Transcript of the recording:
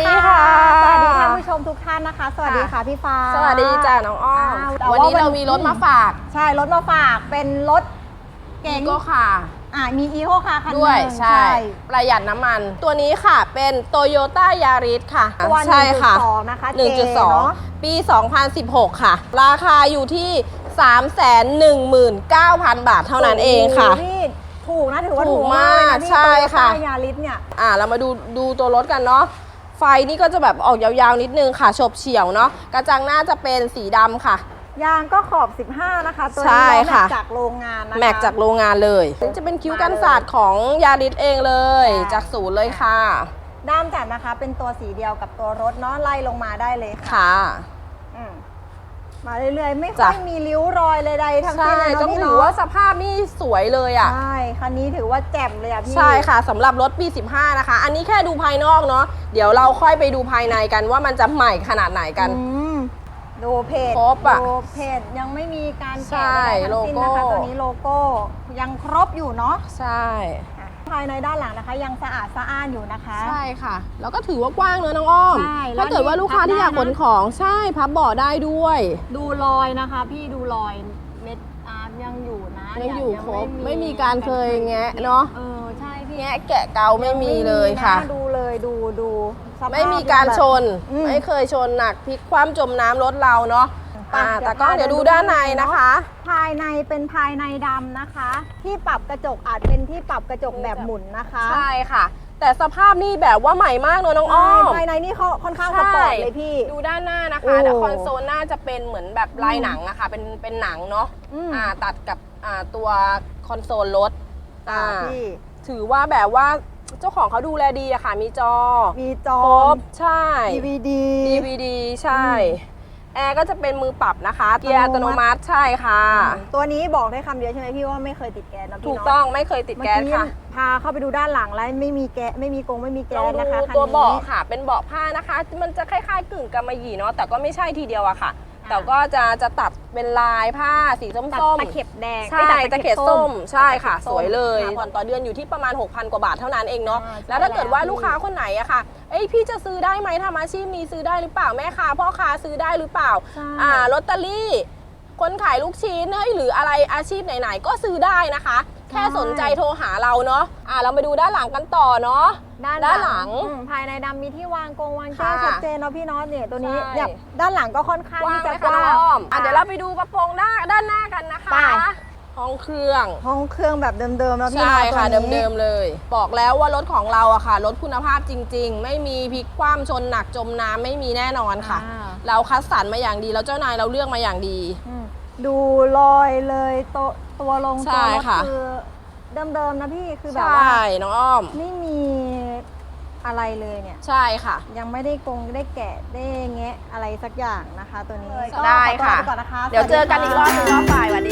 ดีค่ะ สวัสดีท่านผู้ชมทุกท่านนะคะ สวัสดีค่ะพี่ฟ้า สวัสดีจ้าน้องอ้อมาวแต่วันนี้เรามีรถมาฝากใช่รถมาฝากเป็นรถเก๋งก็ค่ะ อ่ามีอีโคคาคันหนึงด้วยใช่ ประหยัดน้ำมัน ตัวนี้ค่ะเป็นโตโยต้ายาริสค่ะตัวใช่ค่ะ1.2นะคะเจเนอะ1.2 ปี 2016 ค่ะ ราคาอยู่ที่ 319,000 บาทเท่านั้นเองค่ะ โโหนี่ ถูกนะถือว่าถูถูกกมากเลยมากนะพี่ใช่ค่ะยาริสเนี่ย อ่าเรามาดูดูตัวรถกันเนาะไฟนี่ก็จะแบบออกยาวๆนิดนึงค่ะฉบเฉี่ยวเนาะกระจังหน้าจะเป็นสีดำค่ะ ยางก็ขอบ 15 นะคะ ตัวใช่นี้ล้อแม็ค่ะ กจากโรงงานนะคะ แม็กจากโรงงานเลยนี่จะเป็นคิ้วกันศาสตร์ของยาริสเองเลย ค่ะ จากศูนย์เลยค่ะด้ามจับนะคะ เป็นตัวสีเดียวกับตัวรถเนาะไล่ลงมาได้เลยค่ะ ค่ะอืม มาเรื่อยๆ ไม่ค่จ้ะอยมีริ้วรอยใดๆทั้งใช่สิ้นเลยเนาะต้องพี่ถือเนาะว่าสภาพนี่สวยเลยอะ ใช่คันนี้ถือว่าแจ่มเลยอะพี่ ใช่ค่ะสำหรับรถปี 15 นะคะ อันนี้แค่ดูภายนอกเนาะเดี๋ยวเราค่อยไปดูภายในกันว่ามันจะใหม่ขนาดไหนกัน อืมดูเพจครบอะดูเพจยังไม่มีการใช่แกะใดๆทั้งสิ้นนะคะโลโก้ ตัวนี้โลโก้ยังครบอยู่เนาะใช่อะ ภายในด้านหลังนะคะ ยังสะอาดสะอ้านอยู่นะคะ ใช่ค่ะ แล้วก็ถือว่ากว้างเนอะน้องอ้อม ใช่แล้วถ้าเกิดว่าลูกค้าที่อยากขนของใช่พับเบาะได้ด้วย ดูรอยนะคะ พี่ดูรอยเม็ดอาร์ตยังอยู่นะยังอยู่ครบไม่ไม่มีการเคยแงะเนาะเออใช่พี่แงะแกะเกาไม่มีเลยค่ะนดูเลยดูดูสภาพไม่มีการชนอืมไม่เคยชนหนักพลิกคว่ำจมน้ำรถเราเนาะไป อ่าเดี๋ยวแต่ก็พาเดี๋ยวเดินดูดูด้านในข้างในเนอะนะคะ ภายในเป็นภายในดำนะคะ ที่ปรับกระจกอาจเป็นที่ปรับกระจกแบบหมุนนะคะใช่ค่ะ แต่สภาพนี่แบบว่าใหม่มากเนอะน้องอ้อมภายในนี่เขาค่อนข้างสปอร์ตเลยพี่ ดูด้านหน้านะโอ้คะแต่คอนโซลหน้าจะเป็นเหมือนแบบลายหนังอะค่ะ เป็นเป็นหนังเนาะอืม อ่าตัดกับอ่าตัวคอนโซลรถอ่าอ่าพี่ ถือว่าแบบว่าเจ้าของเขาดูแลดีอะค่ะ มีจอมีจอครบใช่ DVD DVD ใช่ อืม แอร์ก็จะเป็นมือปรับนะคะเกียร์อัตโนมัติใช่ค่ะ ตัวนี้บอกได้คำเดียวใช่ไหมพี่ว่าไม่เคยติดแก๊สนะพี่ถูกเนาะต้องไม่เคยติดแก๊สค่ะเมื่อพาเข้าไปดูด้านหลังแล้วไม่มีแก๊สไม่มีกรงไม่มีลแก๊องสดูนะคะคันตัวนี้เบาะค่ะ เป็นเบาะผ้านะคะ มันจะคล้ายๆกึ่งกำมะหยี่เนาะแต่ก็ไม่ใช่ทีเดียวอะค่ะ แต่ก็จะจะตัดเป็นลายผ้าสีส้มตัดๆตะเข็บแดงใช่อ้ยตะเข็บส้ม ใช่ค่ะตะสข็บวยเลยค่ะผ่อนต่อเดือนอยู่ที่ประมาณ 6,000 กว่าบาทเท่านั้นเองเนาะอ่าใช่แล้วถ้าเกิดว่าแล้วลูกค้าคนไหนอะค่ะเอ้ยพี่จะซื้อได้ไหมทำอาชีพนี้ซื้อได้หรือเปล่าแม่ค้าพ่อค้าซื้อได้หรือเปล่าใช่ อ่าลอตเตอรี่ คนขายลูกชิ้นเฮ้ยหรืออะไรอาชีพไหนๆก็ซื้อได้นะคะ แค่สนใจโทรหาเราเนาะอ่าเรามาดูด้านหลังกันต่อเนาะ ด้านด้านหลังอืมภายในดำมีที่วางกรงวางแก้วค่ะชัดเจนเนาะพี่เน็อตเนี่ยตัวนี้ใช่ เนี่ยด้านหลังก็ค่อนข้างกว้างที่ไหมจะคะกน้องว้างอ้อมอะเดี๋ยวเราไปดูกระโปรงหน้าด้านหน้ากันนะคะไปห้องเครื่อง ห้องเครื่องแบบเดิมๆเนาะพี่ใช่เนาะค่ะตัวนี้เดิมๆเลย บอกแล้วว่ารถของเราอะค่ะรถคุณภาพจริง ๆ ไม่มีพลิกคว่ำชนหนักจมน้ำไม่มีแน่นอนค่ะ อ่าเราคัดสรรมาอย่างดีแล้วเจ้านายเราเลือกมาอย่างดี อืม ดูรอยเลยตัวตัวลงใช่ตัวรถค่ะ คือเดิมๆนะพี่คือใชแบบว่า่น้องอ้อม ไม่มีอะไรเลยเนี่ย ใช่ค่ะ ยังไม่ได้กงได้แกะได้แงะอะไรสักอย่างนะคะ ตัวนี้ได้ก็ขอตัวค่ะ ไปก่อนนะคะเดี๋ยวเจอกันอีกรอบหนึงรอบบ่ายสวัสดีค่ะ